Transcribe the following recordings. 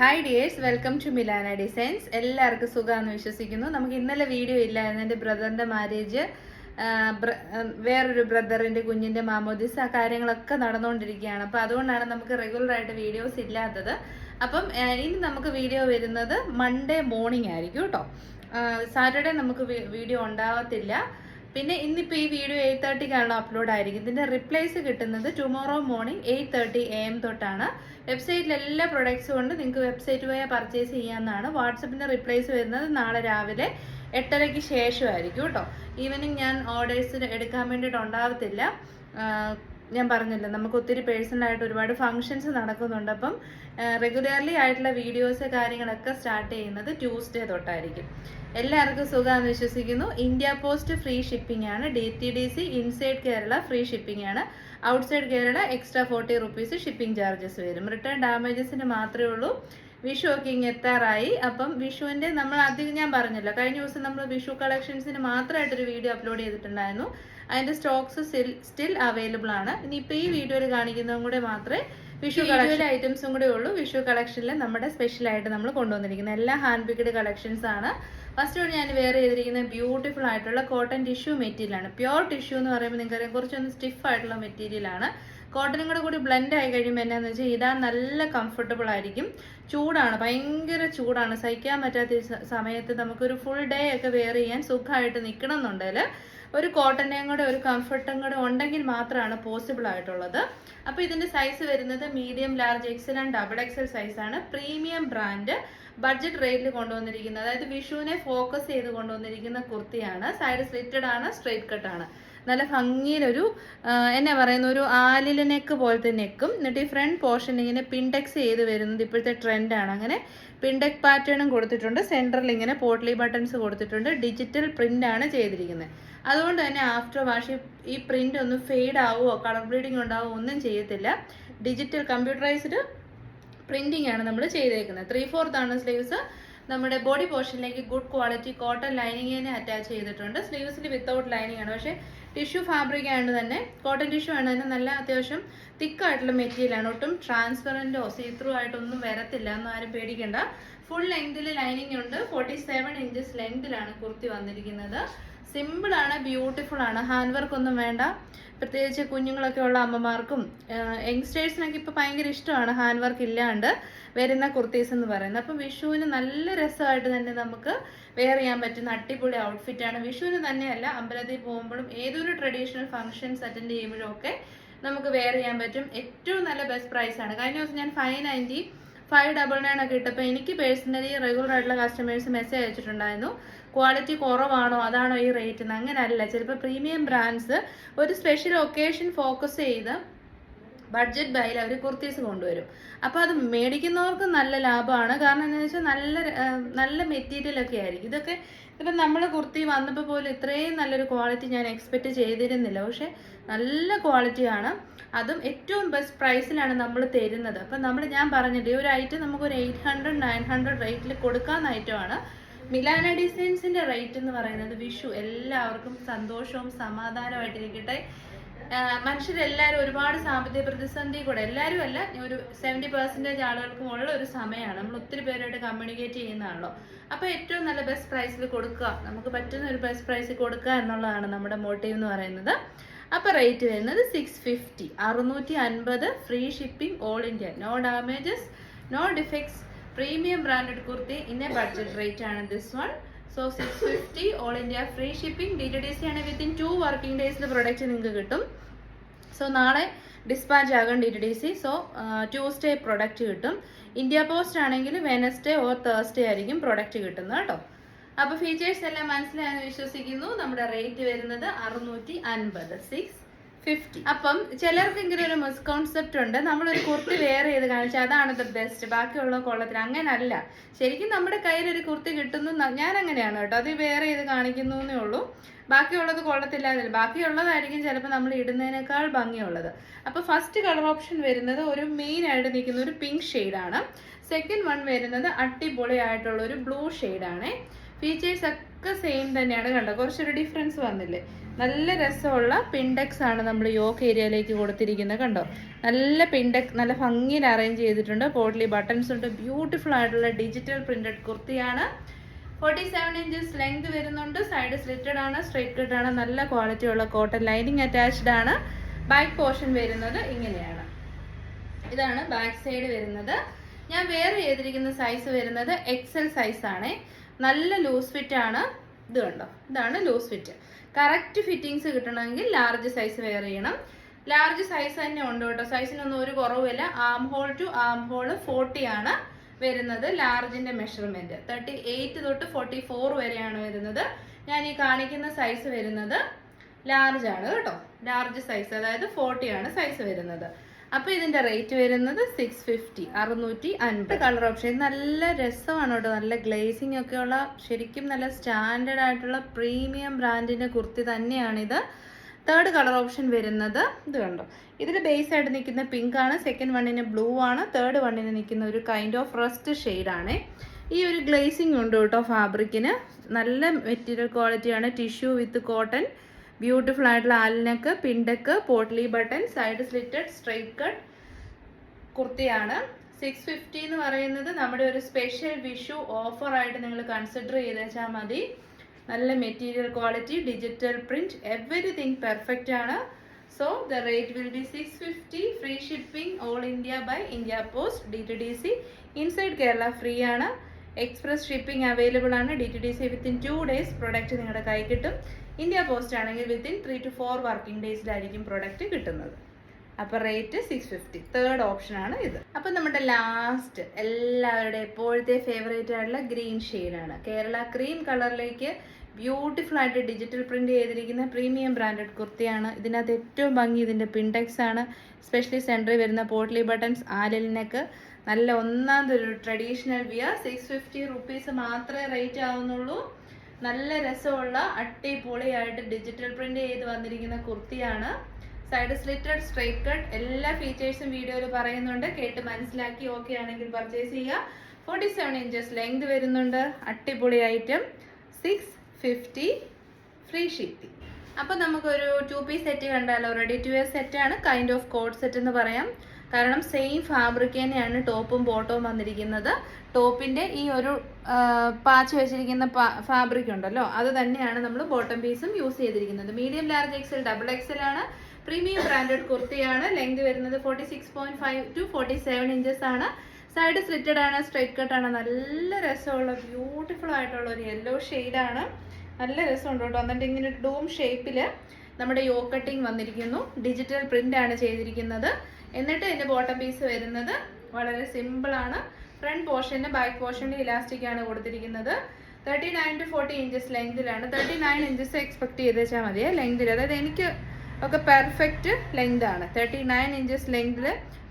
Hi dears welcome to Milana designs എല്ലാവർക്കും സുഖമാണെന്ന് വിശ്വസിക്കുന്നു. നമുക്ക് ഇന്നലെ വീഡിയോ ഇല്ലായിരുന്നു. എന്റെ ബ്രദറിന്റെ മാരേജ് വേറൊരു ബ്രദറിന്റെ കുഞ്ഞിന്റെ മാമോദിസ് ആ കാര്യങ്ങളൊക്കെ നടന്നുകൊണ്ടിരിക്കുകയാണ് അപ്പോൾ അതുകൊണ്ടാണ് നമുക്ക് റെഗുലറായിട്ട് വീഡിയോസ് ഇല്ലാത്തത്. അപ്പം ഇനി നമുക്ക് വീഡിയോ വരുന്നത് മൺഡേ മോർണിംഗ് ആയിരിക്കും കേട്ടോ. സാറ്റർഡേ നമുക്ക് വീഡിയോ ഉണ്ടാവത്തില്ല. പിന്നെ ഇന്നിപ്പോൾ ഈ വീഡിയോ എയ്റ്റ് തേർട്ടിക്കാണല്ലോ അപ്ലോഡ് ആയിരിക്കും. ഇതിന്റെ റിപ്ലേസ് കിട്ടുന്നത് tomorrow morning eight thirty A M തൊട്ടാണ്. വെബ്സൈറ്റിൽ എല്ലാ പ്രൊഡക്ട്സും ഉണ്ട് നിങ്ങൾക്ക് വെബ്സൈറ്റ് പോയാൽ പർച്ചേസ് ചെയ്യാവുന്നതാണ്. വാട്സപ്പിന്റെ റിപ്ലേസ് വരുന്നത് നാളെ രാവിലെ എട്ടരയ്ക്ക് ശേഷമായിരിക്കും കേട്ടോ. ഈവനിങ് ഞാൻ ഓർഡേഴ്സ് എടുക്കാൻ വേണ്ടിയിട്ട് ഉണ്ടാവത്തില്ല. ഞാൻ പറഞ്ഞല്ലോ നമുക്ക് ഒത്തിരി പേഴ്സണൽ ആയിട്ട് ഒരുപാട് ഫങ്ഷൻസ് നടക്കുന്നുണ്ട്. അപ്പം റെഗുലർലി ആയിട്ടുള്ള വീഡിയോസ് കാര്യങ്ങളൊക്കെ സ്റ്റാർട്ട് ചെയ്യുന്നത് ട്യൂസ്ഡേ തൊട്ടായിരിക്കും. എല്ലാവർക്കും സുഖമാണെന്ന് വിശ്വസിക്കുന്നു. ഇന്ത്യ പോസ്റ്റ് ഫ്രീ ഷിപ്പിംഗ് ആണ്. D T D C inside Kerala free shipping ആണ്. Outside Kerala extra forty rupees shipping charges വരും. റിട്ടേൺ ഡാമേജസിന് മാത്രമേ ഉള്ളൂ. വിഷു ഒക്കെ ഇങ്ങ് എത്താറായി. അപ്പം വിഷുവിന്റെ നമ്മൾ അധികം ഞാൻ പറഞ്ഞല്ലോ കഴിഞ്ഞ ദിവസം നമ്മൾ വിഷു കളക്ഷൻസിന് മാത്രമായിട്ടൊരു വീഡിയോ അപ്ലോഡ് ചെയ്തിട്ടുണ്ടായിരുന്നു. അതിന്റെ സ്റ്റോക്സ് സ്റ്റിൽ സ്റ്റിൽ അവൈലബിൾ ആണ്. ഇനിയിപ്പോൾ ഈ വീഡിയോയിൽ കാണിക്കുന്നതും കൂടെ മാത്രമേ വിഷു കളക്ഷൻ ഐറ്റംസും കൂടെ ഉള്ളൂ. വിഷു കളക്ഷനിൽ നമ്മുടെ സ്പെഷ്യൽ ആയിട്ട് നമ്മൾ കൊണ്ടുവന്നിരിക്കുന്നത്. എല്ലാ ഹാൻഡ് പിക്ഡ് കളക്ഷൻസ് ആണ്. ഫസ്റ്റ് ഞാൻ വെയർ ചെയ്തിരിക്കുന്നത് ബ്യൂട്ടിഫുൾ ആയിട്ടുള്ള കോട്ടൺ ടിഷ്യൂ മെറ്റീരിയൽ ആണ്. പ്യോർ ടിഷ്യൂ എന്ന് പറയുമ്പോൾ നിങ്ങൾക്ക് കുറച്ചൊന്ന് സ്റ്റിഫ് ആയിട്ടുള്ള മെറ്റീരിയൽ ആണ്. കോട്ടനും കൂടെ കൂടി ബ്ലെൻഡ് ആയി കഴിയുമ്പോൾ എന്നാന്ന് വെച്ചാൽ ഇതാ നല്ല കംഫർട്ടബിൾ ആയിരിക്കും. ചൂടാണ് ഭയങ്കര ചൂടാണ്. സഹിക്കാൻ പറ്റാത്ത സമയത്ത് നമുക്കൊരു ഫുൾ ഡേ ഒക്കെ വെയർ ചെയ്യാൻ സുഖമായിട്ട് നിൽക്കണം എന്നുണ്ടെങ്കിൽ ഒരു കോട്ടന്റെയും കൂടെ ഒരു കംഫർട്ടും കൂടെ ഉണ്ടെങ്കിൽ മാത്രമാണ് പോസിബിൾ ആയിട്ടുള്ളത്. അപ്പോൾ ഇതിന്റെ സൈസ് വരുന്നത് medium large XL and double XL സൈസാണ് പ്രീമിയം ബ്രാൻഡ് ബഡ്ജറ്റ് റേറ്റിൽ കൊണ്ടുവന്നിരിക്കുന്നത്. അതായത് വിഷുവിനെ ഫോക്കസ് ചെയ്ത് കൊണ്ടുവന്നിരിക്കുന്ന കുർത്തിയാണ്. സൈഡ് സ്ലിറ്റഡ് ആണ് സ്ട്രെയിറ്റ് കട്ടാണ് നല്ല ഭംഗിയിലൊരു എന്നാ പറയുന്ന ഒരു ആലില നെക്ക് പോലത്തെ നെക്കും എന്നിട്ട് ഈ ഫ്രണ്ട് പോർഷൻ ഇങ്ങനെ പിൻടെക്സ് ചെയ്ത് വരുന്നത് ഇപ്പോഴത്തെ ട്രെൻഡാണ് അങ്ങനെ പിൻടെക് പാറ്റേണും കൊടുത്തിട്ടുണ്ട്. സെന്ററിൽ ഇങ്ങനെ പോട്ട്ലി ബട്ടൺസ് കൊടുത്തിട്ടുണ്ട്. ഡിജിറ്റൽ പ്രിന്റ് ആണ് ചെയ്തിരിക്കുന്നത്. അതുകൊണ്ട് തന്നെ ആഫ്റ്റർ വാഷ് ഈ പ്രിന്റ് ഒന്നും ഫെയ്ഡ് ആവുമോ കളർ ബ്ലീഡിംഗ് ഉണ്ടാവുമോ ഒന്നും ചെയ്യത്തില്ല. ഡിജിറ്റൽ കമ്പ്യൂട്ടറൈസ്ഡ് പ്രിന്റിംഗ് ആണ് നമ്മൾ ചെയ്തേക്കുന്നത്. ത്രീ ആണ് സ്ലീവ്സ് നമ്മുടെ ബോഡി പോർഷനിലേക്ക് ഗുഡ് ക്വാളിറ്റി കോട്ടൺ ലൈനിങ് തന്നെ അറ്റാച്ച് ചെയ്തിട്ടുണ്ട്. സ്ലീവ്സിൽ വിത്തൗട്ട് ലൈനിങ് ആണ്. പക്ഷേ ടിഷ്യൂ ഫാബ്രിക് ആയതുകൊണ്ട് തന്നെ കോട്ടൺ ടിഷ്യൂ ആണ് തന്നെ നല്ല അത്യാവശ്യം തിക്കായിട്ടുള്ള മെറ്റീരിയൽ ആണ്. ഒട്ടും ട്രാൻസ്പെറന്റോ സീത്രൂ ആയിട്ടൊന്നും വരത്തില്ല. എന്ന് ആരും പേടിക്കേണ്ട. ഫുൾ ലെങ്തിൽ ലൈനിങ് ഉണ്ട്. ഫോർട്ടി സെവൻ ഇഞ്ചസ് ലെങ്തിലാണ് കുർത്തി വന്നിരിക്കുന്നത്. സിമ്പിൾ ആണ് ബ്യൂട്ടിഫുൾ ആണ്. ഹാൻഡ് വർക്ക് ഒന്നും വേണ്ട. പ്രത്യേകിച്ച് കുഞ്ഞുങ്ങളൊക്കെ ഉള്ള അമ്മമാർക്കും യങ്സ്റ്റേഴ്സിനൊക്കെ ഇപ്പോൾ ഭയങ്കര ഇഷ്ടമാണ്. ഹാൻഡ് വർക്ക് ഇല്ലാണ്ട്. വരുന്ന കുർത്തീസ് എന്ന് പറയുന്നത്. അപ്പം വിഷുവിന് നല്ല രസമായിട്ട് തന്നെ നമുക്ക് വെയർ ചെയ്യാൻ പറ്റുന്ന അടിപൊളി ഔട്ട്ഫിറ്റ് ആണ്. വിഷുവിന് തന്നെയല്ല അമ്പലത്തിൽ പോകുമ്പോഴും ഏതൊരു ട്രഡീഷണൽ ഫംഗ്ഷൻസ് അറ്റൻഡ് ചെയ്യുമ്പോഴും ഒക്കെ നമുക്ക് വെയർ ചെയ്യാൻ പറ്റും. ഏറ്റവും നല്ല ബെസ്റ്റ് പ്രൈസ് ആണ്. കഴിഞ്ഞ ദിവസം ഞാൻ five ninety five double nine ഒക്കെ ഇട്ടപ്പോൾ എനിക്ക് പേഴ്സണലി റെഗുലർ ആയിട്ടുള്ള കസ്റ്റമേഴ്സ് മെസ്സേജ് അയച്ചിട്ടുണ്ടായിരുന്നു. ക്വാളിറ്റി കുറവാണോ അതാണോ ഈ റേറ്റ് അങ്ങനെയല്ല ചിലപ്പോൾ പ്രീമിയം ബ്രാൻഡ്സ് ഒരു സ്പെഷ്യൽ ഒക്കേഷൻ ഫോക്കസ് ചെയ്ത് ബഡ്ജറ്റ് ബൈയിൽ അവർ കുർത്തീസ് കൊണ്ടുവരും. അപ്പോൾ അത് മേടിക്കുന്നവർക്ക് നല്ല ലാഭമാണ്. കാരണം എന്താണെന്ന് വെച്ചാൽ നല്ല നല്ല മെറ്റീരിയലൊക്കെ ആയിരിക്കും. ഇതൊക്കെ ഇപ്പം നമ്മൾ കുർത്തി വന്നപ്പോൾ പോലും ഇത്രയും നല്ലൊരു ക്വാളിറ്റി ഞാൻ എക്സ്പെക്റ്റ് ചെയ്തിരുന്നില്ല. പക്ഷേ നല്ല ക്വാളിറ്റിയാണ് അതും ഏറ്റവും ബെസ്റ്റ് പ്രൈസിലാണ് നമ്മൾ തരുന്നത്. അപ്പം നമ്മൾ ഞാൻ പറഞ്ഞിട്ട് ഈ ഒരു ഐറ്റം നമുക്കൊരു എയ്റ്റ് ഹൺഡ്രഡ് നയൻ ഹൺഡ്രഡ് റേറ്റിൽ കൊടുക്കാവുന്ന ഐറ്റമാണ് മിലാന ഡിസൈൻസിന്റെ റേറ്റ് എന്ന് പറയുന്നത് വിഷു. എല്ലാവർക്കും സന്തോഷവും സമാധാനമായിട്ടിരിക്കട്ടെ മനുഷ്യരെല്ലാവരും ഒരുപാട് സാമ്പത്തിക പ്രതിസന്ധി കൂടെ. എല്ലാവരും അല്ല ഒരു സെവന്റി പെർസെന്റേജ് ആളുകൾക്കും ഉള്ള ഒരു സമയമാണ് നമ്മൾ ഒത്തിരി പേരായിട്ട് കമ്മ്യൂണിക്കേറ്റ് ചെയ്യുന്നതാണല്ലോ. അപ്പോൾ ഏറ്റവും നല്ല ബെസ്റ്റ് പ്രൈസിൽ കൊടുക്കുക. നമുക്ക് പറ്റുന്ന ഒരു ബെസ്റ്റ് പ്രൈസിൽ കൊടുക്കുക എന്നുള്ളതാണ് നമ്മുടെ മോട്ടീവ് എന്ന് പറയുന്നത്. അപ്പോൾ റേറ്റ് വരുന്നത് സിക്സ് ഫിഫ്റ്റി അറുന്നൂറ്റി അൻപത് free shipping all India no damages no defects premium branded kurti in budget rate ആണ് this one so six fifty all India free shipping D T D C ആണ് within two working ഡേയ്സിൽ product നിങ്ങൾക്ക് കിട്ടും. So നാളെ dispatch ആകും D T D C so Tuesday product കിട്ടും. India post ആണെങ്കിൽ Wednesday or Thursday ആയിരിക്കും product കിട്ടുന്നത് കേട്ടോ. അപ്പോൾ ഫീച്ചേഴ്സ് എല്ലാം മനസ്സിലായെന്ന് വിശ്വസിക്കുന്നു. നമ്മുടെ റേറ്റ് വരുന്നത് അറുന്നൂറ്റി അൻപത്. സിക്സ് ഫിഫ്റ്റി അപ്പം ചിലർക്കെങ്കിലും ഒരു മിസ്കോൺസെപ്റ്റ് ഉണ്ട്. നമ്മൾ ഒരു കുർത്തി വെയർ ചെയ്ത് കാണിച്ചാൽ അതാണ് ദ ബെസ്റ്റ് ബാക്കിയുള്ള കൊള്ളത്തിൽ അങ്ങനല്ല. ശരിക്കും നമ്മുടെ കയ്യിൽ ഒരു കുർത്തി കിട്ടുന്നു ഞാൻ അങ്ങനെയാണ് കേട്ടോ. അത് വെയർ ചെയ്ത് കാണിക്കുന്നു എന്നേ ഉള്ളൂ. ബാക്കിയുള്ളത് കൊള്ളത്തില്ലാതില്ല. ബാക്കിയുള്ളതായിരിക്കും ചിലപ്പോൾ നമ്മൾ ഇടുന്നതിനേക്കാൾ ഭംഗിയുള്ളത്. അപ്പോൾ ഫസ്റ്റ് കളർ ഓപ്ഷൻ വരുന്നത് ഒരു മെയിൻ ആയിട്ട് നിൽക്കുന്ന ഒരു പിങ്ക് ഷെയ്ഡാണ് സെക്കൻഡ് വൺ വരുന്നത് അടിപൊളിയായിട്ടുള്ള ഒരു ബ്ലൂ ഷെയ്ഡാണ് ഫീച്ചേഴ്സ് ഒക്കെ സെയിം തന്നെയാണ് കണ്ടോ? കുറച്ചൊരു ഡിഫറൻസ് വന്നില്ലേ? നല്ല രസമുള്ള പിൻഡെക്സ് ആണ് നമ്മൾ യോക്ക് ഏരിയയിലേക്ക് കൊടുത്തിരിക്കുന്നത് കണ്ടോ? നല്ല പിൻഡെക്സ് നല്ല ഭംഗിയിൽ അറേഞ്ച് ചെയ്തിട്ടുണ്ട്. പോട്ട്ലി ബട്ടൺസ് ഉണ്ട്. ബ്യൂട്ടിഫുൾ ആയിട്ടുള്ള ഡിജിറ്റൽ പ്രിന്റഡ് കുർത്തിയാണ്. ഫോർട്ടി സെവൻ ഇഞ്ചസ് ലെങ്ത് വരുന്നുണ്ട്. സൈഡ് സ്ലിറ്റഡ് ആണ് സ്ട്രൈറ്റ് കട്ട് ആണ്. നല്ല ക്വാളിറ്റി ഉള്ള കോട്ടൺ ലൈനിങ് അറ്റാച്ച്ഡ് ആണ്. ബാക്ക് പോർഷൻ വരുന്നത് ഇങ്ങനെയാണ്. ഇതാണ് ബാക്ക് സൈഡ് വരുന്നത്. ഞാൻ വേറെ ചെയ്തിരിക്കുന്ന സൈസ് വരുന്നത് എക്സൽ സൈസ് ആണ്. നല്ല ലൂസ് ഫിറ്റ് ആണ്. ഇത് കണ്ടോ? ഇതാണ് ലൂസ് ഫിറ്റ് കറക്റ്റ് ഫിറ്റിങ്സ് കിട്ടണമെങ്കിൽ ലാർജ് സൈസ് വെയർ ചെയ്യണം. ലാർജ് സൈസ് തന്നെ ഉണ്ട് കേട്ടോ. സൈസിനൊന്നും ഒരു കുറവുമില്ല. Arm hole to arm hole forty ആണ് വരുന്നത് ലാർജിന്റെ മെഷർമെന്റ് തേർട്ടി എയ്റ്റ് തൊട്ട് ഫോർട്ടി ഫോർ വരെയാണ് വരുന്നത്. ഞാൻ ഈ കാണിക്കുന്ന സൈസ് വരുന്നത് ലാർജ് ആണ് കേട്ടോ. ലാർജ് സൈസ് അതായത് ഫോർട്ടി ആണ് സൈസ് വരുന്നത്. അപ്പൊ ഇതിന്റെ റേറ്റ് വരുന്നത് സിക്സ് ഫിഫ്റ്റി അറുന്നൂറ്റി അൻപത്. കളർ ഓപ്ഷൻ നല്ല രസമാണ് കേട്ടോ. നല്ല ഗ്ലേസിംഗ് ഒക്കെ ഉള്ള ശരിക്കും നല്ല സ്റ്റാൻഡേർഡ് ആയിട്ടുള്ള പ്രീമിയം ബ്രാൻഡിന്റെ കുർത്തി തന്നെയാണിത്. തേർഡ് കളർ ഓപ്ഷൻ വരുന്നത് ഇത് കണ്ടോ. ഇതിൽ ബേസ് ആയിട്ട് നിൽക്കുന്ന പിങ്ക് ആണ് സെക്കൻഡ് വണ്ണിന് ബ്ലൂ ആണ് തേർഡ് വണ്ണിന് നിൽക്കുന്ന ഒരു കൈൻഡ് ഓഫ് റസ്റ്റ് ആണ്. ഈ ഒരു ഗ്ലേസിംഗ് ഉണ്ട് കേട്ടോ ഫാബ്രിക്കിന് നല്ല മെറ്റീരിയൽ ക്വാളിറ്റിയാണ് ടിഷ്യൂ വിത്ത് കോട്ടൺ ബ്യൂട്ടിഫുൾ ആയിട്ടുള്ള ആലിനക്ക് പിണ്ടക്ക് potli button side slitted straight cut കുർത്തിയാണ്. സിക്സ് ഫിഫ്റ്റി എന്ന് പറയുന്നത് നമ്മുടെ ഒരു സ്പെഷ്യൽ വിഷു ഓഫർ ആയിട്ട് നിങ്ങൾ കൺസിഡർ ചെയ്ത് വെച്ചാൽ മതി. നല്ല material quality digital print everything perfect ആണ്. So the rate will be six fifty free shipping all India by India post D T D C inside Kerala free ആണ്. എക്സ്പ്രസ് ഷിപ്പിംഗ് അവൈലബിൾ ആണ്. D T D C within two days product നിങ്ങളുടെ കൈ കിട്ടും. India post ആണെങ്കിൽ within three to four working ഡേയ്സിലായിരിക്കും product കിട്ടുന്നത്. അപ്പോൾ rate six fifty third option ആണ് ഇത്. അപ്പോൾ നമ്മുടെ ലാസ്റ്റ് എല്ലാവരുടെ എപ്പോഴത്തെ ഫേവറേറ്റ് ആയിട്ടുള്ള ഗ്രീൻ ആണ്. കേരള ക്രീം കളറിലേക്ക് ബ്യൂട്ടിഫുൾ ആയിട്ട് ഡിജിറ്റൽ പ്രിന്റ് ചെയ്തിരിക്കുന്ന പ്രീമിയം ബ്രാൻഡഡ് കുർത്തിയാണ്. ഇതിനകത്ത് ഏറ്റവും ഭംഗി ഇതിന്റെ പിൻടെക്സ് ആണ്. സ്പെഷ്യലി സെന്ററിൽ വരുന്ന പോട്ട്ലി ബട്ടൺസ് ആലിനക്ക് നല്ല ഒന്നാമതൊരു traditional wear six fifty rupees മാത്രമേ റേറ്റ് ആവുന്നുള്ളൂ. നല്ല രസമുള്ള അടിപൊളിയായിട്ട് ഡിജിറ്റൽ പ്രിന്റ് ചെയ്ത് വന്നിരിക്കുന്ന കുർത്തിയാണ്. സൈഡ് സ്ലിറ്റഡ് സ്ട്രേറ്റ് കട്ട് എല്ലാ ഫീച്ചേഴ്സും വീഡിയോയിൽ പറയുന്നുണ്ട്. കേട്ട് മനസ്സിലാക്കി ഓക്കെ ആണെങ്കിൽ പർച്ചേസ് ചെയ്യുക. ഫോർട്ടി സെവൻ ഇഞ്ചസ് ലെങ്ത് വരുന്നുണ്ട്. അട്ടിപൊളി item six fifty free shipping അപ്പോൾ നമുക്കൊരു ടു പീസ് സെറ്റ് കണ്ടാലോ? റെഡി ടു വെയർ സെറ്റാണ് കൈൻഡ് ഓഫ് കോഡ് സെറ്റ് എന്ന് പറയാം. കാരണം സെയിം ഫാബ്രിക് തന്നെയാണ് ടോപ്പും ബോട്ടവും വന്നിരിക്കുന്നത്. ടോപ്പിന്റെ ഈ ഒരു പാച്ച് വെച്ചിരിക്കുന്ന ഫാബ്രിക് ഉണ്ടല്ലോ അത് തന്നെയാണ് നമ്മൾ ബോട്ടം പീസും യൂസ് ചെയ്തിരിക്കുന്നത്. Medium large XL double XL ആണ്. പ്രീമിയം ബ്രാൻഡഡ് കുർത്തിയാണ് ലെങ്ത് വരുന്നത് forty six point five to forty seven inches ആണ്. സൈഡ് സ്ലിറ്റഡ് ആണ് സ്ട്രൈറ്റ് ആണ്. നല്ല രസമുള്ള ബ്യൂട്ടിഫുൾ ആയിട്ടുള്ള ഒരു യെല്ലോ ആണ്. നല്ല രസമുണ്ട് കേട്ടോ. എന്നിട്ട് ഇങ്ങനെ ഡൂം ഷേപ്പിൽ നമ്മുടെ യോ കട്ടിങ് വന്നിരിക്കുന്നു. ഡിജിറ്റൽ പ്രിന്റ് ആണ് ചെയ്തിരിക്കുന്നത്. എന്നിട്ട് ഇതിന്റെ ബോട്ടം പീസ് വരുന്നത് വളരെ സിമ്പിളാണ് ഫ്രണ്ട് പോർഷന് ബാക്ക് പോർഷന് ഇലാസ്റ്റിക് ആണ് കൊടുത്തിരിക്കുന്നത്. Thirty nine to forty inches ലെങ്തിലാണ് thirty nine inches expect ചെയ്ത് വെച്ചാൽ മതി. ലെങ്തിൽ അതായത് എനിക്ക് ഒക്കെ പെർഫെക്റ്റ് ലെങ്ത് ആണ്. തേർട്ടി നയൻ ഇഞ്ചസ് ലെങ്തിൽ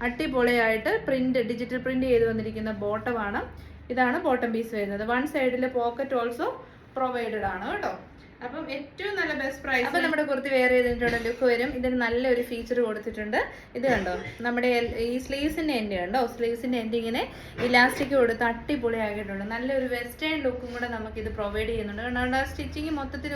അടിപൊളിയായിട്ട് പ്രിന്റ് ഡിജിറ്റൽ പ്രിന്റ് ചെയ്ത് വന്നിരിക്കുന്ന ബോട്ടമാണ് ഇതാണ് ബോട്ടം പീസ് വരുന്നത്. വൺ സൈഡിൽ പോക്കറ്റ് ഓൾസോ പ്രൊവൈഡഡ് ആണ് കേട്ടോ. അപ്പം ഏറ്റവും നല്ല ബെസ്റ്റ് പ്രൈസ് അപ്പം നമ്മുടെ കുർത്തി വെയർ ചെയ്തിട്ടുള്ള ലുക്ക് വരും. ഇതിന് നല്ലൊരു ഫീച്ചർ കൊടുത്തിട്ടുണ്ട്. ഇത് കണ്ടോ? നമ്മുടെ ഈ സ്ലീവ്സിന്റെ എൻഡ് കണ്ടോ? സ്ലീവ്സിന്റെ എൻഡ് ഇങ്ങനെ ഇലാസ്റ്റിക് കൊടുത്ത് അടിപൊളിയാക്കിയിട്ടുണ്ട്. നല്ലൊരു വെസ്റ്റേൺ ലുക്കും കൂടെ നമുക്ക് ഇത് പ്രൊവൈഡ് ചെയ്യുന്നുണ്ട് കാരണം സ്റ്റിച്ചിങ് മൊത്തത്തിൽ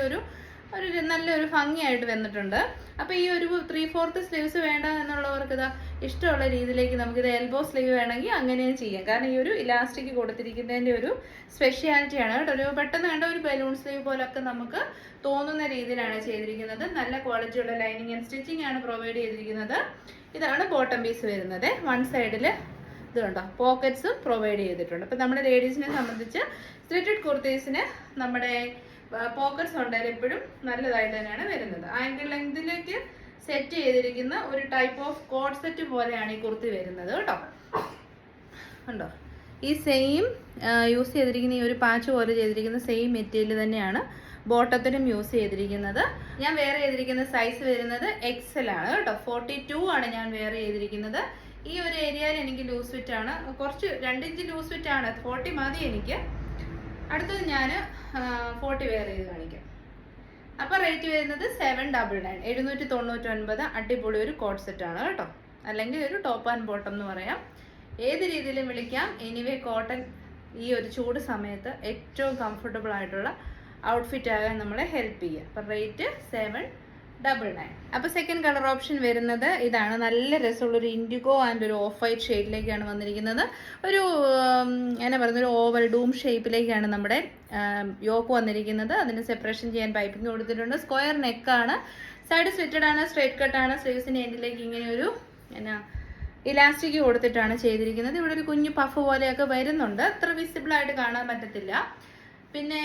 ഒരു നല്ലൊരു ഭംഗിയായിട്ട് വന്നിട്ടുണ്ട്. അപ്പോൾ ഈ ഒരു ത്രീ ഫോർത്ത് സ്ലീവ്സ് വേണ്ട എന്നുള്ളവർക്ക് ഇതാ ഇഷ്ടമുള്ള രീതിയിലേക്ക് നമുക്ക് നമുക്കിത് എൽബോ സ്ലീവ് വേണമെങ്കിൽ അങ്ങനെയും ചെയ്യാം. കാരണം ഈ ഒരു ഇലാസ്റ്റിക് കൊടുത്തിരിക്കുന്നതിന്റെ ഒരു സ്പെഷ്യാലിറ്റിയാണ് കേട്ടോ. ഒരു പെട്ടെന്ന് കണ്ട ഒരു ബലൂൺ സ്ലീവ് പോലൊക്കെ നമുക്ക് തോന്നുന്ന രീതിയിലാണ് ചെയ്തിരിക്കുന്നത്. നല്ല ക്വാളിറ്റിയുള്ള ലൈനിങ് ആൻഡ് സ്റ്റിച്ചിങ് ആണ് പ്രൊവൈഡ് ചെയ്തിരിക്കുന്നത്. ഇതാണ് ബോട്ടം പീസ് വരുന്നത്. വൺ സൈഡിൽ ഇതുണ്ടോ പോക്കറ്റ്സും പ്രൊവൈഡ് ചെയ്തിട്ടുണ്ട്. അപ്പോൾ നമ്മുടെ ലേഡീസിനെ സംബന്ധിച്ച് സ്ലിറ്റഡ് കുർത്തീസിന് നമ്മുടെ പോക്കറ്റ്സ് ഉണ്ടായാലും എപ്പോഴും നല്ലതായിട്ട് തന്നെയാണ് വരുന്നത്. ആങ്കിൾ ലെങ്തിലേക്ക് സെറ്റ് ചെയ്തിരിക്കുന്ന ഒരു ടൈപ്പ് ഓഫ് കോഡ് സെറ്റ് പോലെയാണ് ഈ കുർത്തി വരുന്നത് കേട്ടോ. ഉണ്ടോ ഈ സെയിം യൂസ് ചെയ്തിരിക്കുന്ന ഈ ഒരു പാച്ച് പോലെ ചെയ്തിരിക്കുന്ന സെയിം മെറ്റീരിയൽ തന്നെയാണ് ബോട്ടത്തിനും യൂസ് ചെയ്തിരിക്കുന്നത്. ഞാൻ വേറെ ചെയ്തിരിക്കുന്ന സൈസ് വരുന്നത് എക്സൽ ആണ് കേട്ടോ. ഫോർട്ടി ടു ആണ് ഞാൻ വേറെ ചെയ്തിരിക്കുന്നത്. ഈ ഒരു ഏരിയയിൽ എനിക്ക് ലൂസ് ഫിറ്റ് ആണ്. കുറച്ച് രണ്ടിഞ്ച് ലൂസ് ഫിറ്റ് ആണ്. ഫോർട്ടി മതി എനിക്ക്. അടുത്തത് ഞാൻ ഫോർട്ടി വെയർ ചെയ്ത് കാണിക്കാം. അപ്പോൾ റേറ്റ് വരുന്നത് സെവൻ ഡബിൾ നയൻ എഴുന്നൂറ്റി തൊണ്ണൂറ്റി ഒൻപത് അടിപൊളി ഒരു കോട്ട് സെറ്റ് ആണ് കേട്ടോ. അല്ലെങ്കിൽ ഒരു ടോപ്പ് ആൻഡ് ബോട്ടം എന്ന് പറയാം. ഏത് രീതിയിലും വിളിക്കാം. എനിവേ കോട്ടൺ ഈ ഒരു ചൂട് സമയത്ത് ഏറ്റവും കംഫർട്ടബിൾ ആയിട്ടുള്ള ഔട്ട്ഫിറ്റ് ആകാൻ നമ്മളെ ഹെൽപ്പ് ചെയ്യുക. അപ്പം റേറ്റ് സെവൻ ഡബിൾ നയൻ അപ്പോൾ സെക്കൻഡ് കളർ ഓപ്ഷൻ വരുന്നത് ഇതാണ്. നല്ല രസമുള്ള ഒരു ഇൻഡിഗോ ആൻഡ് ഒരു ഓഫ് വൈറ്റ് ഷെയ്ഡിലേക്കാണ് വന്നിരിക്കുന്നത്. ഒരു എന്നെ പറയുന്നത്? ഒരു ഓവൽ ഡൂം ഷേപ്പിലേക്കാണ് നമ്മുടെ യോക്ക് വന്നിരിക്കുന്നത്. അതിന് സെപ്പറേഷൻ ചെയ്യാൻ പൈപ്പിംഗ് കൊടുത്തിട്ടുണ്ട്. സ്ക്വയർ നെക്കാണ് സൈഡ് സ്വിറ്റഡ് ആണ് സ്ട്രേറ്റ് കട്ടാണ് സ്ലീവ്സിന്റെ എൻഡിലേക്ക് ഇങ്ങനെ ഒരു എന്നാ ഇലാസ്റ്റിക് കൊടുത്തിട്ടാണ് ചെയ്തിരിക്കുന്നത്. ഇവിടെ ഒരു കുഞ്ഞു പഫ് പോലെയൊക്കെ വരുന്നുണ്ട്. അത്ര വിസിബിൾ ആയിട്ട് കാണാൻ പറ്റത്തില്ല. പിന്നെ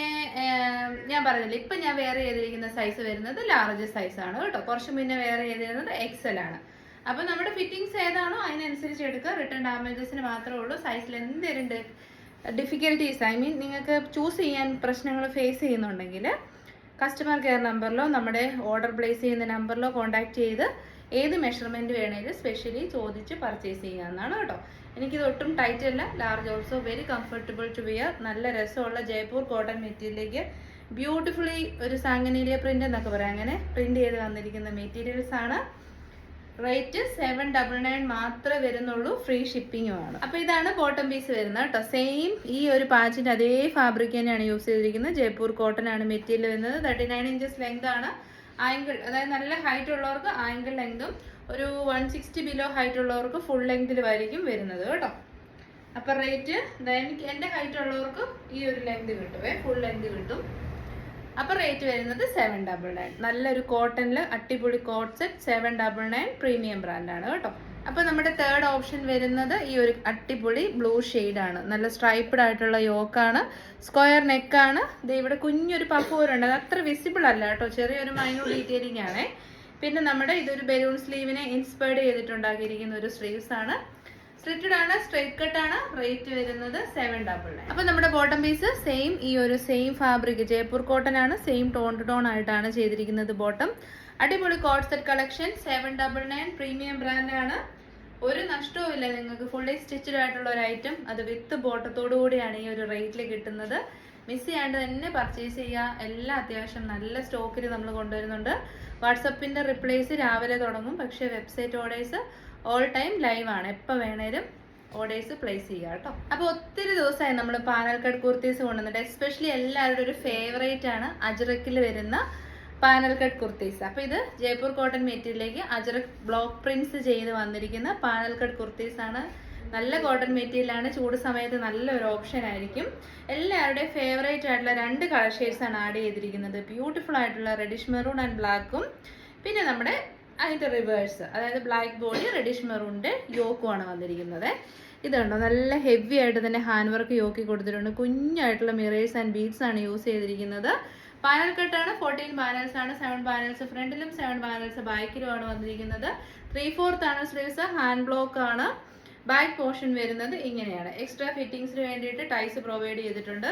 ഞാൻ പറഞ്ഞില്ല ഇപ്പം ഞാൻ വേറെ ചെയ്തിരിക്കുന്ന സൈസ് വരുന്നത് ലാർജ് ആണ് കേട്ടോ. കുറച്ച് മുന്നേ വേറെ ചെയ്തിരുന്നത് എക്സൽ ആണ്. അപ്പോൾ നമ്മുടെ ഫിറ്റിംഗ്സ് ഏതാണോ അതിനനുസരിച്ച് എടുക്കുക. റിട്ടേൺ ഡാമേജസിന് മാത്രമേ ഉള്ളൂ. സൈസിൽ എന്തെങ്കിലും ഡിഫിക്കൽട്ടീസ് ഐ മീൻ നിങ്ങൾക്ക് ചൂസ് ചെയ്യാൻ പ്രശ്നങ്ങൾ ഫേസ് ചെയ്യുന്നുണ്ടെങ്കിൽ കസ്റ്റമർ കെയർ നമ്പറിലോ നമ്മുടെ ഓർഡർ പ്ലേസ് ചെയ്യുന്ന നമ്പറിലോ കോൺടാക്ട് ചെയ്ത് ഏത് മെഷർമെന്റ് വേണേലും സ്പെഷ്യലി ചോദിച്ച് പർച്ചേസ് ചെയ്യാവുന്നതാണ് കേട്ടോ. എനിക്കിത് ഒട്ടും ടൈറ്റ് അല്ല. Large also very comfortable to wear നല്ല രസമുള്ള ജയ്പൂർ കോട്ടൺ മെറ്റീരിയലിലേക്ക് ബ്യൂട്ടിഫുള്ളി ഒരു സാങ്കനീലിയ പ്രിന്റ് എന്നൊക്കെ പറയാം. അങ്ങനെ പ്രിന്റ് ചെയ്ത് വന്നിരിക്കുന്ന മെറ്റീരിയൽസ് ആണ്. റേറ്റ് സെവൻ ഡബിൾ നയൻ മാത്രമേ വരുന്നുള്ളൂ. ഫ്രീ ഷിപ്പിങ്ങും ആണ് അപ്പോൾ ഇതാണ് ബോട്ടം പീസ് വരുന്നത് കേട്ടോ. സെയിം ഈ ഒരു പാച്ചിന്റെ അതേ ഫാബ്രിക് തന്നെയാണ് യൂസ് ചെയ്തിരിക്കുന്നത്. ജയ്പൂർ കോട്ടൺ ആണ് മെറ്റീരിയൽ വരുന്നത്. തേർട്ടി നയൻ ഇഞ്ചസ് ലെങ്ത് ആണ്. ആംഗിൾ അതായത് നല്ല ഹൈറ്റ് ഉള്ളവർക്ക് ആംഗിൾ ലെങ്തും ഒരു വൺ സിക്സ്റ്റി ബിലോ ഹൈറ്റ് ഉള്ളവർക്ക് ഫുൾ ലെങ്തിലുമായിരിക്കും വരുന്നത് കേട്ടോ. അപ്പം റേറ്റ് എനിക്ക് എന്റെ ഹൈറ്റ് ഉള്ളവർക്ക് ഈ ഒരു ലെങ്ത് കിട്ടുമേ ഫുൾ ലെങ്ത് കിട്ടും. അപ്പം റേറ്റ് വരുന്നത് സെവൻ ഡബിൾ നയൻ നല്ലൊരു കോട്ടണിൽ അടിപൊളി coord set seven double nine premium ബ്രാൻഡാണ് കേട്ടോ. അപ്പോൾ നമ്മുടെ തേർഡ് ഓപ്ഷൻ വരുന്നത് ഈ ഒരു അടിപൊളി ബ്ലൂ ആണ്. നല്ല സ്ട്രൈപ്ഡ് ആയിട്ടുള്ള യോക്കാണ് സ്ക്വയർ നെക്കാണ് ഇത് ഇവിടെ കുഞ്ഞൊരു പഫ് പോലുണ്ട്. അത് അത്ര വിസിബിൾ അല്ല കേട്ടോ. ചെറിയൊരു മൈനൂർ ഡീറ്റെയിലിംഗ് ആണേ. പിന്നെ നമ്മുടെ ഇതൊരു ബലൂൺ സ്ലീവിനെ ഇൻസ്പയർഡ് ചെയ്തിട്ടുണ്ടാക്കിയിരിക്കുന്ന ഒരു സ്ലീവ്സ് ആണ്. സ്ട്രിറ്റഡ് ആണ് സ്ട്രൈറ്റ് കട്ട് ആണ് റേറ്റ് വരുന്നത് സെവൻ ഡബിൾ നയൻ അപ്പൊ നമ്മുടെ ബോട്ടം പീസ് സെയിം ഈ ഒരു സെയിം ഫാബ്രിക് ജയ്പൂർ കോട്ടൺ ആണ് സെയിം ടോൺ ടു ടോൺ ആയിട്ടാണ് ചെയ്തിരിക്കുന്നത് ബോട്ടം അടിപൊളി coord set collection seven double nine premium brand ആണ്. ഒരു നഷ്ടവും ഇല്ല നിങ്ങൾക്ക് ഫുള്ളി സ്റ്റിച്ചഡ് ആയിട്ടുള്ള ഒരു ഐറ്റം അത് വിത്ത് ബോട്ടത്തോടു കൂടിയാണ് ഈ ഒരു റേറ്റിൽ കിട്ടുന്നത്. മിസ് ചെയ്യാണ്ട് തന്നെ പർച്ചേസ് ചെയ്യുക. എല്ലാം അത്യാവശ്യം നല്ല സ്റ്റോക്കിൽ നമ്മൾ കൊണ്ടുവരുന്നുണ്ട്. വാട്സപ്പിന്റെ റിപ്ലേസ് രാവിലെ തുടങ്ങും. പക്ഷേ website orders all time live ആണ്. എപ്പോൾ വേണേലും ഓർഡേഴ്സ് പ്ലേസ് ചെയ്യുക കേട്ടോ. അപ്പോൾ ഒത്തിരി ദിവസമായി നമ്മൾ പാനൽക്കട് കുർത്തീസ് കൊണ്ടുവന്നിട്ട്. എസ്പെഷ്യലി എല്ലാവരുടെ ഒരു ഫേവറേറ്റ് ആണ് അജ്രക്കിൽ വരുന്ന പാനൽ കട്ട് കുർത്തീസ്. അപ്പോൾ ഇത് ജയ്പൂർ കോട്ടൺ മെറ്റീരിയലിലേക്ക് അജ്രക് ബ്ലോക്ക് പ്രിന്റ്സ് ചെയ്ത് വന്നിരിക്കുന്ന പാനൽ കട്ട് കുർത്തീസ് ആണ് നല്ല കോട്ടൺ മെറ്റീരിയലാണ് ചൂട് സമയത്ത് നല്ലൊരു ഓപ്ഷൻ ആയിരിക്കും. എല്ലാവരുടെയും ഫേവറേറ്റ് ആയിട്ടുള്ള രണ്ട് കളർ ഷെയ്ഡ്സ് ആണ് ആഡ് ചെയ്തിരിക്കുന്നത്. ബ്യൂട്ടിഫുൾ ആയിട്ടുള്ള റെഡിഷ് മെറൂൺ ആൻഡ് ബ്ലാക്കും പിന്നെ നമ്മുടെ അതിന്റെ റിവേഴ്സ് അതായത് ബ്ലാക്ക് ബോഡി റെഡിഷ് മെറൂണിന്റെ യോക്കുമാണ് വന്നിരിക്കുന്നത്. ഇതുണ്ടോ നല്ല ഹെവി ആയിട്ട് തന്നെ ഹാൻഡ് വർക്ക് യോക്കി കൊടുത്തിട്ടുണ്ട്. കുഞ്ഞായിട്ടുള്ള മിറേഴ്സ് ആൻഡ് ബീഡ്സ് ആണ് യൂസ് ചെയ്തിരിക്കുന്നത്. പാനൽ കട്ടാണ് ഫോർട്ടീൻ പാനൽസ് ആണ് സെവൻ പാനൽസ് ഫ്രണ്ടിലും സെവൻ പാനൽസ് ബാക്കിലുമാണ് വന്നിരിക്കുന്നത്. ത്രീ ഫോർത്ത് ആണ് സ്ലീവ്സ് ഹാൻഡ് ബ്ലോക്ക് ആണ്. ബാക്ക് പോർഷൻ വരുന്നത് ഇങ്ങനെയാണ്. എക്സ്ട്രാ ഫിറ്റിങ്സിന് വേണ്ടിയിട്ട് ടൈസ് പ്രൊവൈഡ് ചെയ്തിട്ടുണ്ട്.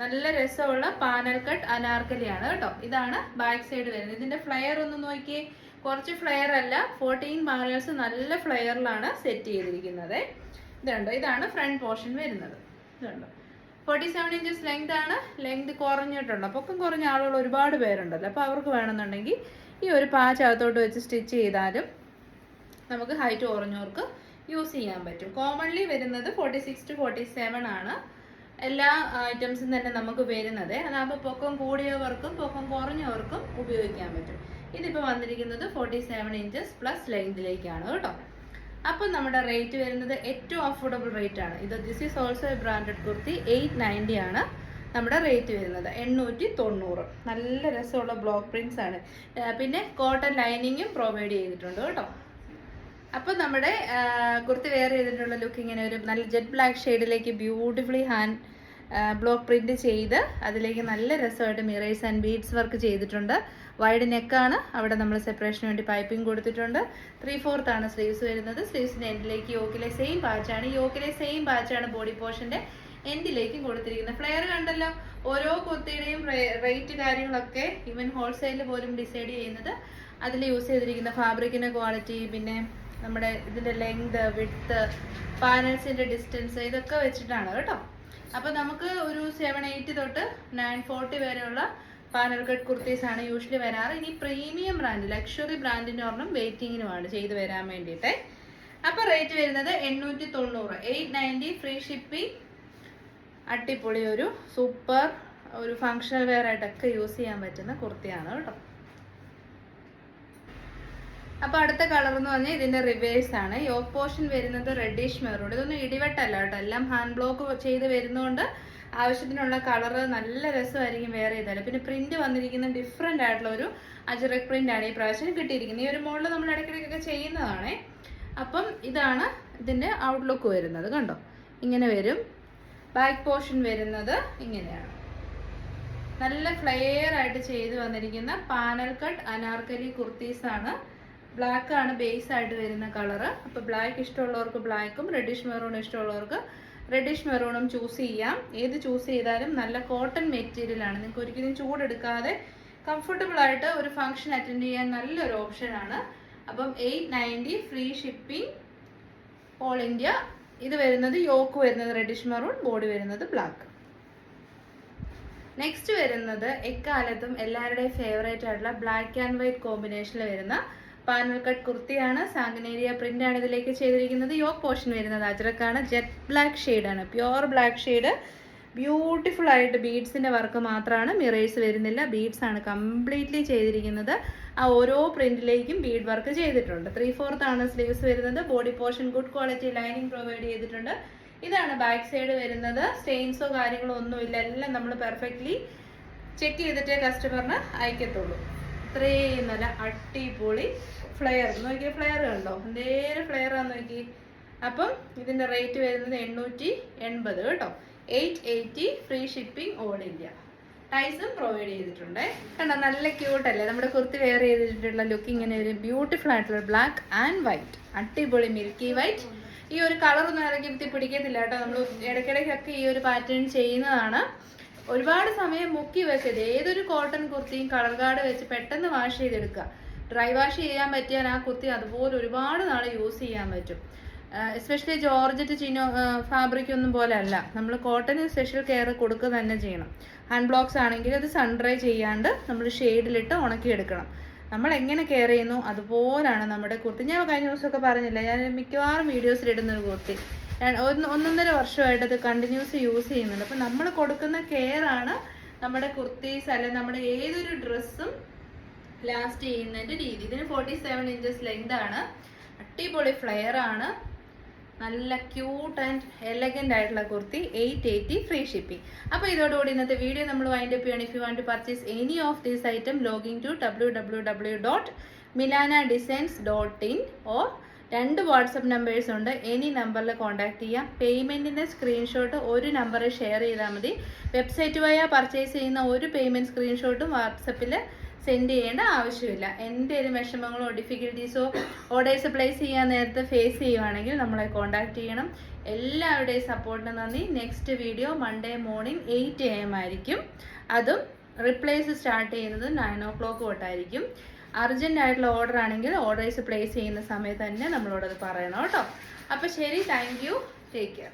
നല്ല രസമുള്ള പാനൽ കട്ട് അനാർക്കലിയാണ് കേട്ടോ. ഇതാണ് ബാക്ക് സൈഡ് വരുന്നത്. ഇതിന്റെ ഫ്ലെയർ ഒന്ന് നോക്കിയേ. കുറച്ച് ഫ്ലെയർ അല്ല ഫോർട്ടീൻ പാനൽസ് നല്ല ഫ്ലെയറിലാണ് സെറ്റ് ചെയ്തിരിക്കുന്നത്. ഇതുണ്ടോ. ഇതാണ് ഫ്രണ്ട് പോർഷൻ വരുന്നത്. ഇതുണ്ടോ. ഫോർട്ടി സെവൻ ഇഞ്ചസ് ലെങ്ത് ആണ്. ലെങ്ത് കുറഞ്ഞിട്ടുണ്ട്. പൊക്കം കുറഞ്ഞ ആളുകൾ ഒരുപാട് പേരുണ്ടല്ലോ. അപ്പോൾ അവർക്ക് വേണമെന്നുണ്ടെങ്കിൽ ഈ ഒരു പാച്ച് അകത്തോട്ട് വെച്ച് സ്റ്റിച്ച് ചെയ്താലും നമുക്ക് ഹൈറ്റ് കുറഞ്ഞവർക്ക് യൂസ് ചെയ്യാൻ പറ്റും. കോമൺലി വരുന്നത് forty six to forty seven ആണ് എല്ലാ ഐറ്റംസും തന്നെ നമുക്ക് വരുന്നത്. അതാകുമ്പോൾ പൊക്കം കൂടിയവർക്കും പൊക്കം കുറഞ്ഞവർക്കും ഉപയോഗിക്കാൻ പറ്റും. ഇതിപ്പോൾ വന്നിരിക്കുന്നത് ഫോർട്ടി സെവൻ ഇഞ്ചസ് പ്ലസ് ലെങ്തിലേക്കാണ് കേട്ടോ. അപ്പം നമ്മുടെ റേറ്റ് വരുന്നത് ഏറ്റവും അഫോർഡബിൾ റേറ്റ് ആണ്. ഇത് this is also a branded kurti eight ninety ആണ് നമ്മുടെ റേറ്റ് വരുന്നത്. എണ്ണൂറ്റി തൊണ്ണൂറ് നല്ല രസമുള്ള ബ്ലോക്ക് പ്രിൻസ് ആണ്. പിന്നെ കോട്ടൺ ലൈനിങ്ങും പ്രൊവൈഡ് ചെയ്തിട്ടുണ്ട് കേട്ടോ. അപ്പോൾ നമ്മുടെ കുർത്തി വെയർ ചെയ്തിട്ടുള്ള ലുക്ക് ഇങ്ങനെ ഒരു നല്ല ജെറ്റ് ബ്ലാക്ക് ഷെയ്ഡിലേക്ക് ബ്യൂട്ടിഫുള്ളി ഹാൻഡ് ബ്ലോക്ക് പ്രിന്റ് ചെയ്ത് അതിലേക്ക് നല്ല രസമായിട്ട് മിറേഴ്സ് ആൻഡ് ബീഡ്സ് വർക്ക് ചെയ്തിട്ടുണ്ട്. വൈഡ് നെക്കാണ് അവിടെ നമ്മൾ സെപ്പറേഷന് വേണ്ടി പൈപ്പിംഗ് കൊടുത്തിട്ടുണ്ട്. ത്രീ ഫോർത്ത് ആണ് സ്ലീവ്സ് വരുന്നത്. സ്ലീവ്സിന്റെ എൻഡിലേക്ക് യോക്കിലെ സെയിം പാച്ചാണ് യോക്കിലെ സെയിം പാച്ചാണ് ബോഡി പോർഷന്റെ എൻഡിലേക്കും കൊടുത്തിരിക്കുന്നത്. ഫ്ലെയർ കണ്ടല്ലോ? ഓരോ കുർത്തിയുടെയും റേറ്റ് കാര്യങ്ങളൊക്കെ ഈവൻ ഹോൾസെയിൽ പോലും ഡിസൈഡ് ചെയ്യുന്നത്. അതിൽ യൂസ് ചെയ്തിരിക്കുന്ന ഫാബ്രിക്കിന്റെ ക്വാളിറ്റി പിന്നെ നമ്മുടെ ഇതിന്റെ ലെങ്ത് വിഡ്ത്ത് പാനൽസിന്റെ ഡിസ്റ്റൻസ് ഇതൊക്കെ വെച്ചിട്ടാണ് കേട്ടോ. അപ്പോൾ നമുക്ക് ഒരു സെവൻ എയ്റ്റി തൊട്ട് നയൻ ഫോർട്ടി വരെയുള്ള പാനൽ കട്ട് കുർത്തീസ് ആണ് യൂഷ്വലി വരാറ്. ഇനി പ്രീമിയം ബ്രാൻഡ് ലക്ഷറി ബ്രാൻഡിന്റെ ഒരെണ്ണം വെയിറ്റിങ്ങിനുമാണ് ചെയ്തു വരാൻ വേണ്ടിയിട്ട്. അപ്പോൾ റേറ്റ് വരുന്നത് എണ്ണൂറ്റി തൊണ്ണൂറ്. എയ്റ്റ് നയന്റി ഫ്രീ ഷിപ്പിംഗ് അടിപൊളി ഒരു സൂപ്പർ ഒരു ഫങ്ഷണൽ വെയർ ആയിട്ടൊക്കെ യൂസ് ചെയ്യാൻ പറ്റുന്ന കുർത്തിയാണ് കേട്ടോ. അപ്പൊ അടുത്ത കളർ എന്ന് പറഞ്ഞാൽ ഇതിന്റെ റിവേഴ്സ് ആണ്. യോക്ക് പോർഷൻ വരുന്നത് റെഡിഷ് മെറൂൺ ഇതൊന്നും ഇടിവെട്ടല്ല കേട്ടോ. എല്ലാം ഹാൻഡ് ബ്ലോക്ക് ചെയ്ത് വരുന്നതുകൊണ്ട് ആവശ്യത്തിനുള്ള കളർ നല്ല രസമായിരിക്കും വേറെ ഇതല്ല പിന്നെ പ്രിന്റ് വന്നിരിക്കുന്ന ഡിഫറെന്റ് ആയിട്ടുള്ള ഒരു അജറക് പ്രിന്റ് ആണ് ഈ പ്രാവശ്യം കിട്ടിയിരിക്കുന്നത്. ഈ ഒരു മോഡൽ നമ്മൾ ഇടയ്ക്കിടയ്ക്കൊക്കെ ചെയ്യുന്നതാണേ. അപ്പം ഇതാണ് ഇതിന്റെ ഔട്ട്ലുക്ക് വരുന്നത്. കണ്ടോ? ഇങ്ങനെ വരും. ബാക്ക് പോർഷൻ വരുന്നത് ഇങ്ങനെയാണ്. നല്ല ഫ്ലെയർ ആയിട്ട് ചെയ്ത് വന്നിരിക്കുന്ന പാനൽ കട്ട് അനാർക്കലി കുർത്തീസാണ് ആണ് ബ്ലാക്ക് ആണ് ബേസ് ആയിട്ട് വരുന്ന കളറ് അപ്പോൾ ബ്ലാക്ക് ഇഷ്ടമുള്ളവർക്ക് ബ്ലാക്കും റെഡിഷ് മെറൂൺ ഇഷ്ടമുള്ളവർക്ക് റെഡിഷ് മെറൂണും ചൂസ് ചെയ്യാം. ഏത് ചൂസ് ചെയ്താലും നല്ല കോട്ടൺ മെറ്റീരിയൽ ആണ്. നിങ്ങൾക്ക് ഒരിക്കലും ചൂടെടുക്കാതെ കംഫർട്ടബിൾ ആയിട്ട് ഒരു ഫംഗ്ഷൻ അറ്റൻഡ് ചെയ്യാൻ നല്ലൊരു ഓപ്ഷൻ ആണ്. അപ്പം eight ninety free shipping all India ഇത് വരുന്നത് യോക്ക് വരുന്നത് റെഡിഷ് മെറൂൺ ബോഡി വരുന്നത് ബ്ലാക്ക് നെക്സ്റ്റ് വരുന്നത് എക്കാലത്തും എല്ലാവരുടെയും ഫേവറേറ്റ് ആയിട്ടുള്ള ബ്ലാക്ക് ആൻഡ് വൈറ്റ് കോമ്പിനേഷനിൽ വരുന്ന പാനൽ കട്ട് കുർത്തിയാണ്. സാങ്കനേരിയ പ്രിന്റ് ആണ് ഇതിലേക്ക് ചെയ്തിരിക്കുന്നത്. യോക്ക് പോർഷൻ വരുന്നത് അജ്രക്കാണ്. ജെറ്റ് ബ്ലാക്ക് ആണ്. പ്യുവർ ബ്ലാക്ക് ഷെയ്ഡ് ബ്യൂട്ടിഫുൾ ആയിട്ട് ബീഡ്സിന്റെ വർക്ക് മാത്രമാണ് മിറേഴ്സ് വരുന്നില്ല. ബീഡ്സ് ആണ് കംപ്ലീറ്റ്ലി ചെയ്തിരിക്കുന്നത്. ആ ഓരോ പ്രിന്റിലേക്കും ബീഡ് വർക്ക് ചെയ്തിട്ടുണ്ട്. ത്രീ ഫോർത്ത് ആണ് സ്ലീവ്സ് വരുന്നത്. Body portion good quality lining provide ചെയ്തിട്ടുണ്ട്. ഇതാണ് ബാക്ക് സൈഡ് വരുന്നത്. സ്റ്റെയിൻസോ കാര്യങ്ങളോ ഒന്നുമില്ല. എല്ലാം നമ്മൾ പെർഫെക്റ്റ്ലി ചെക്ക് ചെയ്തിട്ടേ കസ്റ്റമറിന് അയക്കത്തുള്ളൂ. ഇത്രയും നല്ല അടിപൊളി ഫ്ലെയർ. നോക്കിയ ഫ്ലെയർ കണ്ടോ? എന്തേലും ഫ്ലെയർ ആണ് നോക്കി അപ്പം ഇതിന്റെ റേറ്റ് വരുന്നത് എണ്ണൂറ്റി എൺപത് കേട്ടോ. Eight eighty free shipping all India. ടൈസും provide ചെയ്തിട്ടുണ്ട്. കണ്ടോ നല്ല ക്യൂട്ട് അല്ലേ? നമ്മുടെ കുർത്തി വെയർ ചെയ്തിട്ടുള്ള ലുക്ക് ഇങ്ങനെ ഒരു ബ്യൂട്ടിഫുൾ ആയിട്ടുള്ള ബ്ലാക്ക് ആൻഡ് വൈറ്റ് അടിപൊളി മിൽക്കി വൈറ്റ് ഈ ഒരു കളർ ഒന്നും ഇറക്കി പിടിക്കത്തില്ല കേട്ടോ. നമ്മൾ ഇടയ്ക്കിടയ്ക്കൊക്കെ ഈ ഒരു പാറ്റേൺ ചെയ്യുന്നതാണ്. ഒരുപാട് സമയം മുക്കി വെക്കരുത് ഏതൊരു കോട്ടൺ കുർത്തിയും കളർ കാർഡ് വെച്ച് പെട്ടെന്ന് വാഷ് ചെയ്തെടുക്കുക. ഡ്രൈ വാഷ് ചെയ്യാൻ പറ്റിയാൽ ആ കുർത്തി അതുപോലെ ഒരുപാട് നാൾ യൂസ് ചെയ്യാൻ പറ്റും. എസ്പെഷ്യലി ജോർജറ്റ് ചിനോ ഫാബ്രിക് ഒന്നും പോലെ അല്ല. നമ്മൾ കോട്ടന് സ്പെഷ്യൽ കെയർ കൊടുക്കുക തന്നെ ചെയ്യണം. ഹാൻഡ് ബ്ലോക്സ് ആണെങ്കിൽ അത് സൺഡ്രൈ ചെയ്യാണ്ട് നമ്മൾ ഷെയ്ഡിലിട്ട് ഉണക്കിയെടുക്കണം. നമ്മൾ എങ്ങനെ കെയർ ചെയ്യുന്നു? അതുപോലാണ് നമ്മുടെ കുർത്തി. ഞാൻ കഴിഞ്ഞ ദിവസമൊക്കെ പറഞ്ഞില്ല ഞാൻ മിക്കവാറും വീഡിയോസിൽ ഇടുന്ന ഒരു കുർത്തി. ഒന്ന് ഒന്നൊന്നര വർഷമായിട്ട് അത് കണ്ടിന്യൂസ് യൂസ് ചെയ്യുന്നുണ്ട്. അപ്പം നമ്മൾ കൊടുക്കുന്ന കെയർ ആണ് നമ്മുടെ കുർത്തീസ് അല്ലെങ്കിൽ നമ്മുടെ ഏതൊരു ഡ്രസ്സും ലാസ്റ്റ് ചെയ്യുന്നതിന്റെ രീതി. ഇതിന് ഫോർട്ടി സെവൻ ഇഞ്ചസ് ലെങ്ത് ആണ്. അടിപൊളി ഫ്ലെയർ ആണ്. നല്ല ക്യൂട്ട് ആൻഡ് എലഗന്റ് ആയിട്ടുള്ള kurti eight eighty free shipping അപ്പോൾ ഇതോടുകൂടി ഇന്നത്തെ വീഡിയോ നമ്മൾ വൈൻഡ് അപ്പ് ചെയ്യണം. If you want to purchase any of these item logging to W W W dot Milana designs dot in or രണ്ട് WhatsApp numbers ഉണ്ട്. Any നമ്പറിൽ contact ചെയ്യാം. പേയ്മെന്റിന്റെ സ്ക്രീൻഷോട്ട് ഒരു നമ്പറിൽ ഷെയർ ചെയ്താൽ മതി. വെബ്സൈറ്റ് വഴി പർച്ചേസ് ചെയ്യുന്ന ഒരു പേയ്മെന്റ് സ്ക്രീൻഷോട്ടും വാട്സപ്പിൽ സെൻഡ് ചെയ്യേണ്ട ആവശ്യമില്ല. എന്തെങ്കിലും വിഷമങ്ങളോ ഡിഫിക്കൽട്ടീസോ ഓർഡേഴ്സ് പ്ലേസ് ചെയ്യാൻ നേരത്തെ ഫേസ് ചെയ്യുവാണെങ്കിൽ നമ്മളെ കോൺടാക്ട് ചെയ്യണം. എല്ലാവരുടെയും സപ്പോർട്ടിന് നന്ദി. Next video Monday morning eight A M ആയിരിക്കും. അതും റിപ്ലേസ് സ്റ്റാർട്ട് ചെയ്യുന്നത് നയൻ ഓ ക്ലോക്ക് തൊട്ടായിരിക്കും. അർജന്റ് ആയിട്ടുള്ള ഓർഡർ ആണെങ്കിൽ ഓർഡേഴ്സ് പ്ലേസ് ചെയ്യുന്ന സമയത്ത് തന്നെ നമ്മളോടത് പറയണം കേട്ടോ. അപ്പോൾ ശരി താങ്ക് യു ടേക്ക് കെയർ